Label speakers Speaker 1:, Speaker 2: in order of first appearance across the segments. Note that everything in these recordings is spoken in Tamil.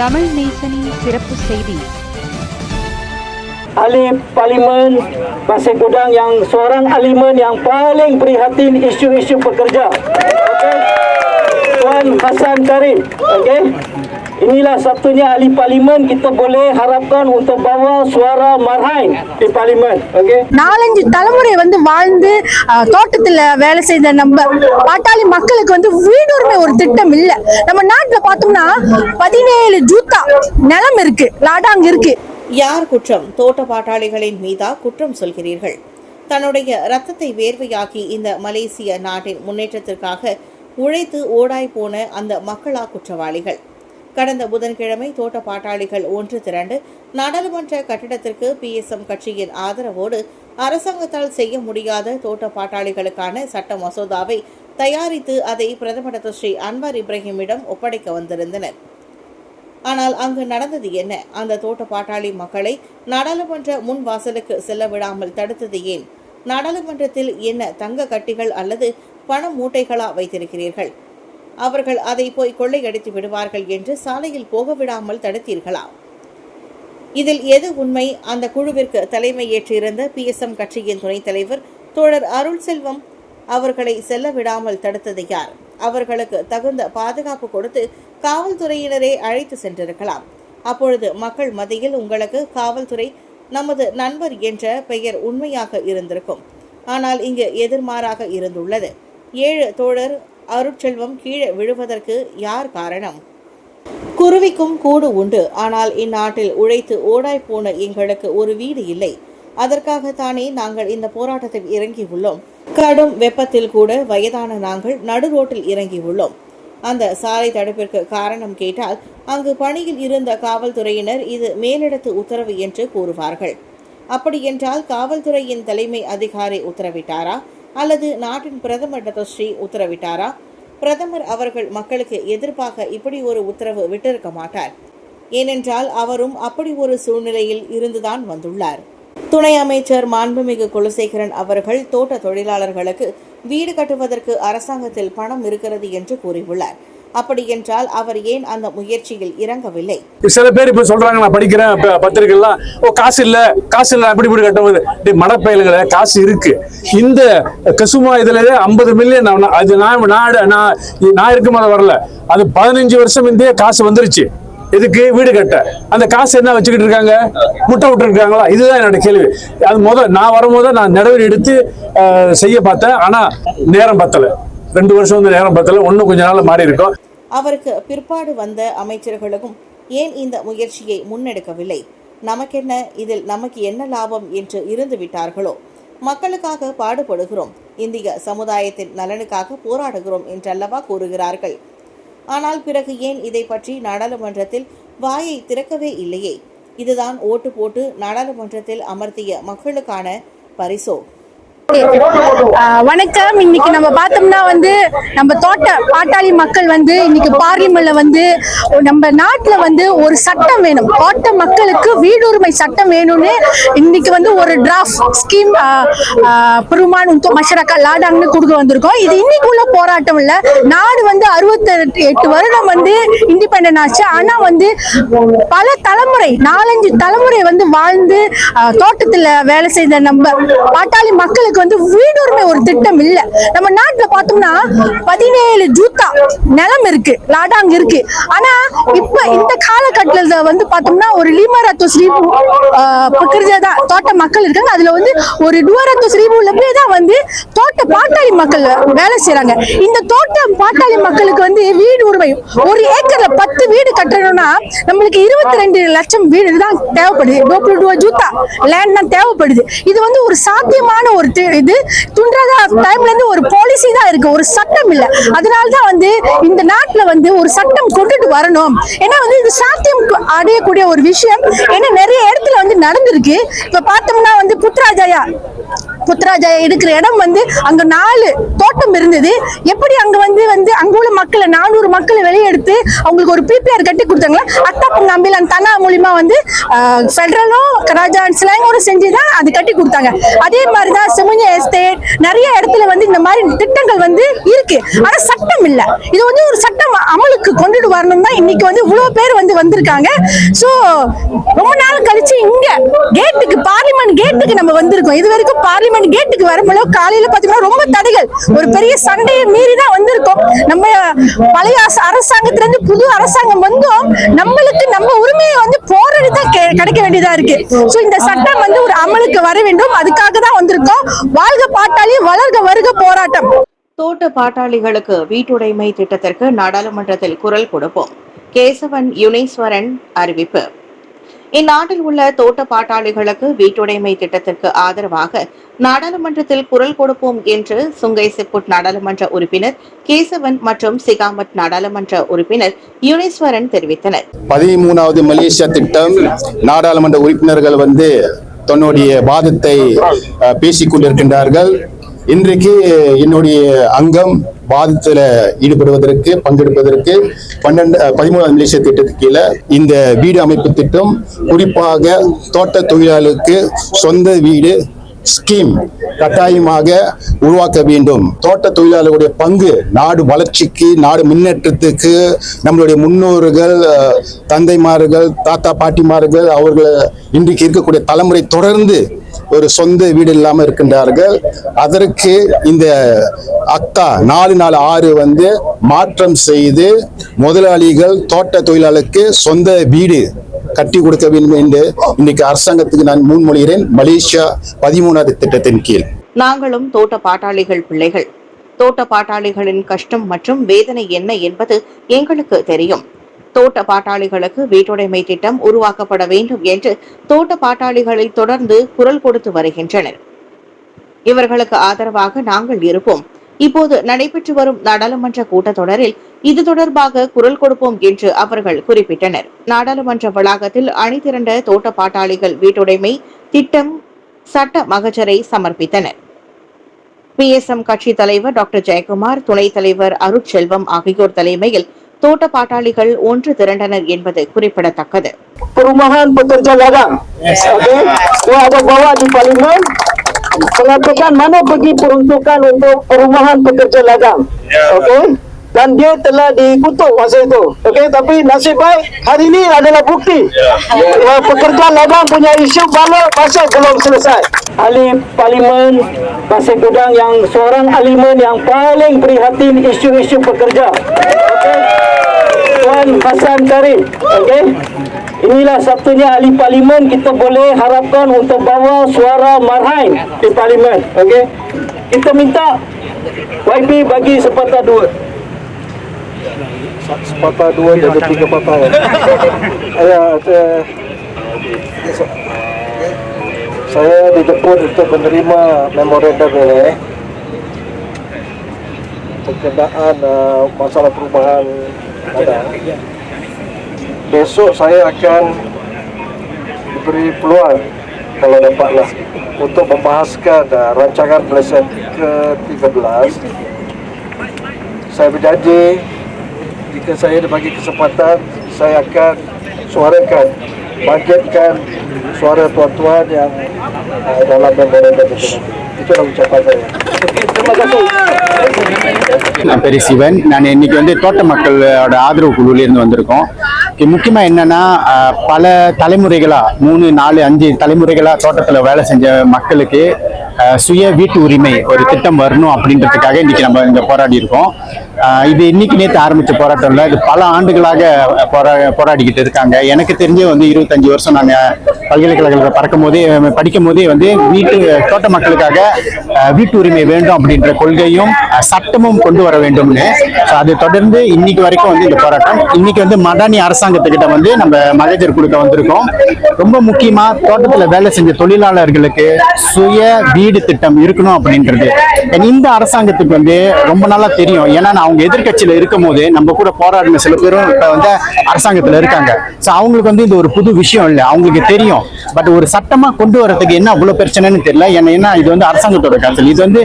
Speaker 1: தமிழ் நேசனின் சிறப்பு செய்தி
Speaker 2: ahli parlimen Pasir Gudang yang seorang alimen yang paling prihatin isu-isu pekerja. Tuan Hasan Karim. Okey. Inilah satunya ahli parlimen kita boleh harapkan untuk bawa suara marhain di parlimen. Okey.
Speaker 3: நாலஞ்சு தலைமுறை வந்து வாழ்ந்து தோட்டத்துல வேலை செய்த நம்ம பாட்டாளி மக்களுக்கு வந்து வீடுரிமை ஒரு திட்டம் இல்ல நம்ம நாட்டுல பார்த்தோம்னா பதினேழு ஜூத்தா நிலம் இருக்கு லாடாங் இருக்கு
Speaker 4: யார் குற்றம் தோட்ட பாட்டாளிகளின் மீதா குற்றம் சொல்கிறீர்கள் தன்னுடைய ரத்தத்தை வேர்வையாக்கி இந்த மலேசிய நாட்டின் முன்னேற்றத்திற்காக உழைத்து ஓடாய் போன அந்த மக்களா குற்றவாளிகள். கடந்த புதன்கிழமை தோட்ட பாட்டாளிகள் ஒன்று திரண்டு நாடாளுமன்ற கட்டிடத்திற்கு பிஎஸ்எம் கட்சியின் ஆதரவோடு அரசாங்கத்தால் செய்ய முடியாத தோட்ட பாட்டாளிகளுக்கான சட்ட மசோதாவை தயாரித்து அதை பிரதமர் ஸ்ரீ அன்வார் இப்ராஹிமிடம் ஒப்படைக்க வந்திருந்தனர். ஆனால் அங்கு நடந்தது என்ன? அந்த தோட்ட பாட்டாளி மக்களை நாடாளுமன்ற முன் வாசலுக்கு செல்ல விடாமல் தடுத்தது ஏன்? நாடாளுமன்றத்தில் என்ன தங்க கட்டிகள் அல்லது பண மூட்டைகளா வைத்திருக்கிறீர்கள். அவர்கள் அதை போய் கொள்ளையடித்து விடுவார்கள் என்று சாலையில் போக விடாமல் தடுத்தீர்களா? இதில் எது உண்மை? அந்த குழுவிற்கு தலைமை ஏற்றிருந்த எம் கட்சியின் துணைத் தலைவர் தோழர் அருள் செல்வம் அவர்களை செல்ல விடாமல் தடுத்தது யார்? அவர்களுக்கு தகுந்த பாதுகாப்பு கொடுத்து காவல்துறையினரே அழைத்து சென்றிருக்கலாம். அப்பொழுது மக்கள் மத்தியில் உங்களுக்கு காவல்துறை நமது நண்பர் என்ற பெயர் உண்மையாக இருந்திருக்கும். ஆனால் இங்கு எதிர்மாறாக இருந்துள்ளது. ஏழு தோழர் அருட்செல்வம் கீழே விழுவதற்கு யார் காரணம்? குருவிக்கும் கூடு உண்டு. ஆனால் இந்நாட்டில் உழைத்து ஓடாய் போன எங்களுக்கு ஒரு வீடு இல்லை. அதற்காகத்தானே நாங்கள் இந்த போராட்டத்தில் இறங்கியுள்ளோம் கடும் வெப்பத்தில் கூட வயதான நாங்கள் நடு ரோட்டில் இறங்கியுள்ளோம் அந்த சாலை தடுப்பிற்கு காரணம் கேட்டால் அங்கு பணியில் இருந்த காவல்துறையினர் இது மேலிடத்து உத்தரவு என்று கூறுவார்கள். அப்படியென்றால் காவல்துறையின் தலைமை அதிகாரி உத்தரவிட்டாரா? அல்லது நாட்டின் பிரதமர் டாக்டர் ஸ்ரீ உத்தரவிட்டாரா? பிரதமர் அவர்கள் மக்களுக்கு எதிர்ப்பாக இப்படி ஒரு உத்தரவு விட்டிருக்க மாட்டார். ஏனென்றால் அவரும் அப்படி ஒரு சூழ்நிலையில் இருந்துதான் வந்துள்ளார். துணை அமைச்சர் மாண்புமிகு குலசேகரன் அவர்கள் தோட்ட தொழிலாளர்களுக்கு வீடு கட்டுவதற்கு அரசாங்கத்தில் பணம் இருக்கிறது என்று கூறியுள்ளார். அப்படி என்றால் அவர் ஏன் அந்த முயற்சியில் இறங்கவில்லை?
Speaker 5: சில பேர் இப்ப சொல்றாங்க நான் படிக்கிறேன் பத்திரிகைலாம் ஓ காசு இல்ல காசு இல்ல அப்படி இப்படி கட்ட டேய் மடப்பயலுங்கள காசு இருக்கு. இந்த கசுமா இதுல ஐம்பது மில்லியன் அது நான் நாடு நான் நான் இருக்கும் போது வரல. அது பதினஞ்சு வருஷம் இருந்தே காசு வந்துருச்சு. இதுக்கு வீடு கட்ட. அந்த காசு என்ன வச்சுக்கிட்டு இருக்காங்க? முட்டை விட்டு இருக்காங்களா இதுதான் என்னோட கேள்வி. அது முத நான் வரும்போது நான் நடவடிக்கை எடுத்து செய்ய பார்த்தேன். ஆனா நேரம் பத்தல. ரெண்டு வருஷம் வந்து நேரம் பத்தல. ஒன்னும் கொஞ்ச நாள் மாறி இருக்கும்
Speaker 4: அவருக்கு பிற்பாடு வந்த அமைச்சர்களுக்கும் ஏன் இந்த முயற்சியை முன்னெடுக்கவில்லை? நமக்கென்ன? இதில் நமக்கு என்ன லாபம் என்று இருந்து விட்டார்களோ மக்களுக்காக பாடுபடுகிறோம். இந்திய சமுதாயத்தின் நலனுக்காக போராடுகிறோம் என்றல்லவா கூறுகிறார்கள்? ஆனால் பிறகு ஏன் இதை பற்றி நாடாளுமன்றத்தில் வாயை திறக்கவே இல்லையே? இதுதான் ஓட்டு போட்டு நாடாளுமன்றத்தில் அமர்த்திய மக்களுக்கான பரிசோ?
Speaker 3: வணக்கம். இன்னைக்கு நம்ம பார்த்தோம்னா வந்து நம்ம தோட்ட பாட்டாளி மக்கள் வந்து இன்னைக்கு பார்லிமெண்ட்ல வந்து நம்ம நாட்டுல வந்து ஒரு சட்டம் வேணும். தோட்ட மக்களுக்கு வீடுரிமை சட்டம் வேணும்னு இன்னைக்கு வந்து ஒரு டிராஃப்ட் ஸ்கீம் பெருமான் untuk மஷரக்கா லாடாங்னு கொடுக்க வந்திருக்கோம். இது இன்னைக்கு உள்ள போராட்டம் இல்ல. நாடு வந்து அறுபத்தி எட்டு வருடம் வந்து இண்டிபெண்டன்ட் ஆச்சு. ஆனா வந்து பல தலைமுறை நாலஞ்சு தலைமுறை வந்து வாழ்ந்து தோட்டத்துல வேலை செய்த நம்ம பாட்டாளி மக்களுக்கு வந்து வீடுரிமை ஒரு திட்டம் இல்ல. நம்ம நாட்டுல பார்த்தோம்னா பதினேழு ஜூத்தா நிலம் இருக்கு லாடாங் இருக்கு. ஆனா இப்ப இந்த காலகட்டத்துல வந்து பார்த்தோம்னா ஒரு லீமரத்து ஸ்ரீபு தான் தோட்ட மக்கள் இருக்காங்க. அதுல வந்து ஒரு டுவரத்து ஸ்ரீபுல போய் தான் வந்து தோட்ட பாட்டாளி மக்கள் வேலை செய்யறாங்க இந்த தோட்ட பாட்டாளி மக்களுக்கு வந்து வீடு உரிமை ஒரு ஏக்கர்ல பத்து வீடு கட்டணும்னா நம்மளுக்கு இருபத்தி ரெண்டு லட்சம் வீடு தான் தேவைப்படுது. ஜூத்தா லேண்ட் தான் தேவைப்படுது. இது வந்து ஒரு சாத்தியமான ஒரு இது துன்றதா டைம்ல இருந்து ஒரு பாலிசி தான் இருக்கு. ஒரு சட்டம் இல்ல. அதனால தான் வந்து இந்த நாட்டுல வந்து ஒரு சட்டம் கொண்டுட்டு வரணும். ஏன்னா வந்து இது சாத்தியம் அடையக்கூடிய ஒரு விஷயம். ஏன்னா நிறைய இடத்துல வந்து நடந்திருக்கு. இப்ப பார்த்தோம்னா வந்து புத்ராஜயா புத்ராஜா எடுக்கிற இடம் வந்து அங்க நாலு தோட்டம் இருந்தது. எப்படி அங்க வந்து வந்து அங்க உள்ள மக்களை நானூறு மக்களை வெளியெடுத்து அவங்களுக்கு ஒரு பிபிஆர் கட்டி கொடுத்தாங்களா? அத்தாப்பன் பங்காம்பில் அந்த தனா மூலியமா வந்து ஃபெடரலும் ராஜா ஸ்லாங்கோட செஞ்சு தான் அது கட்டி கொடுத்தாங்க. அதே மாதிரி தான் சிமுஞ்ச எஸ்டேட் நிறைய இடத்துல வந்து இந்த மாதிரி திட்டங்கள் வந்து இருக்கு. ஆனா சட்டம் இல்ல. இது வந்து ஒரு சட்டம் அமலுக்கு கொண்டுட்டு வரணும் தான் இன்னைக்கு வந்து இவ்வளவு பேர் வந்து வந்திருக்காங்க. சோ ரொம்ப நாள் கழிச்சு இங்க கேட்டுக்கு பார்லிமெண்ட் கேட்டுக்கு நம்ம வந்திருக்கோம். இது வரைக்கும் பார்லிமெண்ட் கேட்டுக்கு வரும்போது காலையில பாத்தீங்கன்னா ரொம்ப தடைகள். ஒரு பெரிய சண்டையை மீறி தான் வந்திருக்கோம். நம்ம பழைய அரச- அரசாங்கத்துல இருந்து புது அரசாங்கம் வந்தோம் நம்மளுக்கு நம்ம உரிமையை வந்து போராடி தான் கெ- கிடைக்க வேண்டியதா இருக்கு. சோ இந்த சட்டம் வந்து ஒரு அமலுக்கு வர வேண்டும். அதுக்காக தான் வந்திருக்கோம். வாழ்க பாட்டாளி வளர்க வருக போராட்டம்.
Speaker 4: தோட்ட பாட்டாளிகளுக்கு வீட்டுடைமை திட்டத்திற்கு நாடாளுமன்றத்தில் குரல் கொடுப்போம். கேசவன் யுனீஸ்வரன் அறிவிப்பு. இந்நாட்டில் உள்ள தோட்ட பாட்டாளிகளுக்கு வீட்டுடைமை திட்டத்திற்கு ஆதரவாக நாடாளுமன்றத்தில் குரல் கொடுப்போம் என்று சுங்கை சிப்புட் நாடாளுமன்ற உறுப்பினர் கேசவன் மற்றும் சிகாமட் நாடாளுமன்ற உறுப்பினர் யுனேஸ்வரன் தெரிவித்தனர்.
Speaker 6: பதிமூணாவது மலேசியா திட்டம் நாடாளுமன்ற உறுப்பினர்கள் வந்து தன்னுடைய வாதத்தை பேசிக் கொண்டிருக்கின்றார்கள். இன்றைக்கு என்னுடைய அங்கம் வாதத்தில் ஈடுபடுவதற்கு பங்கெடுப்பதற்கு பன்னெண்டு பதிமூணாவது மலேசியா திட்டத்துக்கு கீழே இந்த வீடு அமைப்பு திட்டம் குறிப்பாக தோட்ட தொழிலாளர்களுக்கு சொந்த வீடு ஸ்கீம் கட்டாயமாக உருவாக்க வேண்டும். தோட்ட தொழிலாளர்களுடைய பங்கு நாடு வளர்ச்சிக்கு நாடு முன்னேற்றத்துக்கு நம்மளுடைய முன்னோர்கள் தந்தைமார்கள் தாத்தா பாட்டிமார்கள் அவர்கள் இன்றைக்கு இருக்கக்கூடிய தலைமுறை தொடர்ந்து ஒரு சொந்த வீடு இல்லாமல் இருக்கின்றார்கள். அதற்கு இந்த அக்தா நாலு நாலு ஆறு வந்து மாற்றம் செய்து முதலாளிகள் தோட்ட தொழிலாளருக்கு சொந்த வீடு கட்டி கொடுக்க வேண்டும் என்று இன்னைக்கு அரசாங்கத்துக்கு நான் முன்மொழிகிறேன். மலேசியா பதிமூணாவது திட்டத்தின் கீழ்.
Speaker 4: நாங்களும் தோட்ட பாட்டாளிகள் பிள்ளைகள். தோட்ட பாட்டாளிகளின் கஷ்டம் மற்றும் வேதனை என்ன என்பது எங்களுக்கு தெரியும். தோட்ட பாட்டாளிகளுக்கு வீட்டுடைமை திட்டம் உருவாக்கப்பட வேண்டும் என்று தோட்ட பாட்டாளிகளை தொடர்ந்து குரல் கொடுத்து வருகின்றனர். இவர்களுக்கு ஆதரவாக நாங்கள் இருப்போம். இப்போது நடைபெற்று வரும் நாடாளுமன்ற கூட்டத்தொடரில் இது தொடர்பாக குரல் கொடுப்போம் என்று அவர்கள் குறிப்பிட்டனர். நாடாளுமன்ற வளாகத்தில் அணிதிரண்ட தோட்ட பாட்டாளிகள் வீட்டுடைமை திட்டம் சட்ட மகஜரை சமர்ப்பித்தனர் பிஎஸ்எம் கட்சி தலைவர் டாக்டர் ஜெயக்குமார் துணைத் தலைவர் அருட்செல்வம் ஆகியோர் தலைமையில் தோட்ட பாட்டாளிகள் ஒன்று திரண்டனர் என்பது குறிப்பிடத்தக்கது
Speaker 2: perumahan pekerja ladang. Okey. Dia ada bawa di parlimen mengatakan mana pergi peruntukan untuk perumahan pekerja ladang. Okey. Dan dia telah dikutuk masa itu. Okey, tapi nasib baik hari ini adalah bukti. Ya, pekerja ladang punya isu bala masih belum selesai. Ahli parlimen Pasir Gudang yang seorang alimen yang paling prihatin isu-isu pekerja. Okey. Tuan Hasan Karim. Okey. Inilah satunya ahli parlimen kita boleh harapkan untuk bawa suara marhain di parlimen. Okey. Kita minta YB bagi sepatah dua.
Speaker 7: Sepatah dua jadi tiga patah ya. ya saya, saya dijemput untuk menerima memorandum ini berkenaan uh, masalah perubahan ada. Besok saya akan diberi peluang kalau dapatlah untuk membahaskan uh, rancangan Malaysia ke-13 saya berjanji jika saya dibagi kesempatan saya akan suarakan bangkitkan suara tuan-tuan yang uh, dalam memorandum itu itulah ucapan saya.
Speaker 2: Terima kasih.
Speaker 6: நான் பெரிய சிவன் நான் இன்னைக்கு வந்து தோட்ட மக்களோட ஆதரவு குழுல வந்திருக்கோம். முக்கியமாக முக்கியமா என்னன்னா uh, பல தலைமுறைகளாக மூணு நாலு அஞ்சு தலைமுறைகளாக தோட்டத்தில் வேலை செஞ்ச மக்களுக்கு uh, சுய வீட்டு உரிமை ஒரு திட்டம் வரணும் அப்படின்றதுக்காக இன்னைக்கு நம்ம இங்கே போராடி இருக்கோம். இது இன்னைக்கு நேற்று ஆரம்பித்த போராட்டம் இல்லை இது பல ஆண்டுகளாக போரா போராடிக்கிட்டு இருக்காங்க. எனக்கு தெரிஞ்சு வந்து இருபத்தஞ்சு வருஷம் நாங்கள் பல்கலைக்கழகத்தில் பறக்கும் போதே படிக்கும் போதே வந்து வீட்டு தோட்ட மக்களுக்காக வீட்டு உரிமை வேண்டும் அப்படின்ற கொள்கையும் சட்டமும் கொண்டு வர வேண்டும்னு. ஸோ அதை தொடர்ந்து இன்னைக்கு வரைக்கும் வந்து இந்த போராட்டம். இன்னைக்கு வந்து மதானி அரசாங்கத்துக்கிட்ட வந்து நம்ம மகஜர் கொடுக்க வந்திருக்கோம். ரொம்ப முக்கியமாக தோட்டத்தில் வேலை செஞ்ச தொழிலாளர்களுக்கு சுய வீடு திட்டம் இருக்கணும் அப்படின்றது.
Speaker 8: இந்த அரசாங்கத்துக்கு வந்து ரொம்ப நல்லா தெரியும். ஏன்னா நான் அவங்க எதிர்க்கட்சியில இருக்கும் போது நம்ம கூட போராடின சில பேரும் இப்ப வந்து அரசாங்கத்துல இருக்காங்க. ஸோ அவங்களுக்கு வந்து இது ஒரு புது விஷயம் இல்லை. அவங்களுக்கு தெரியும். பட் ஒரு சட்டமா கொண்டு வரதுக்கு என்ன அவ்வளவு பிரச்சனைன்னு தெரியல. ஏன்னா இது வந்து அரசாங்கத்தோட காசல் இது வந்து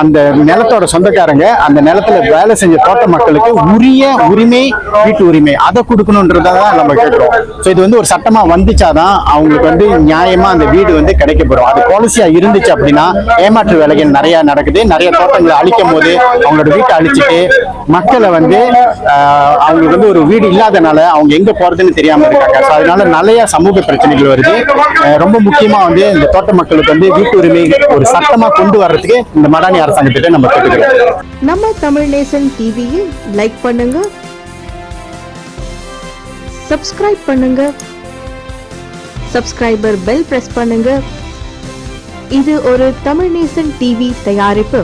Speaker 8: அந்த நிலத்தோட சொந்தக்காரங்க அந்த நிலத்துல வேலை செஞ்ச தோட்ட மக்களுக்கு உரிய உரிமை வீட்டு உரிமை. அதை கொடுக்கணுன்றதை தான் நம்ம கேட்கிறோம் ஸோ இது வந்து ஒரு சட்டமா வந்துச்சாதான் அவங்களுக்கு வந்து நியாயமா அந்த வீடு வந்து கிடைக்கப்படும் அது பாலிசியா இருந்துச்சு அப்படின்னா ஏமாற்று வேலைகள் நிறைய நடக்குது. நிறைய தோட்டங்களை அழிக்கும் போது அவங்களோட வீட்டை வச்சுட்டு மக்களை வந்து அவங்களுக்கு வந்து ஒரு வீடு இல்லாதனால அவங்க எங்க போறதுன்னு தெரியாம இருக்காங்க. ஸோ அதனால நிறைய சமூக பிரச்சனைகள் வருது. ரொம்ப முக்கியமா வந்து இந்த தோட்ட மக்களுக்கு வந்து வீட்டு உரிமை ஒரு சட்டமா கொண்டு வர்றதுக்கு இந்த மடானி அரசாங்கத்திட்ட நம்ம கேட்டுக்கிறோம்.
Speaker 9: நம்ம தமிழ் நேசன் டிவியை லைக் பண்ணுங்க. சப்ஸ்கிரைப் பண்ணுங்க. சப்ஸ்கிரைபர் பெல் பிரஸ் பண்ணுங்க. இது ஒரு தமிழ் நேசன் டிவி தயாரிப்பு.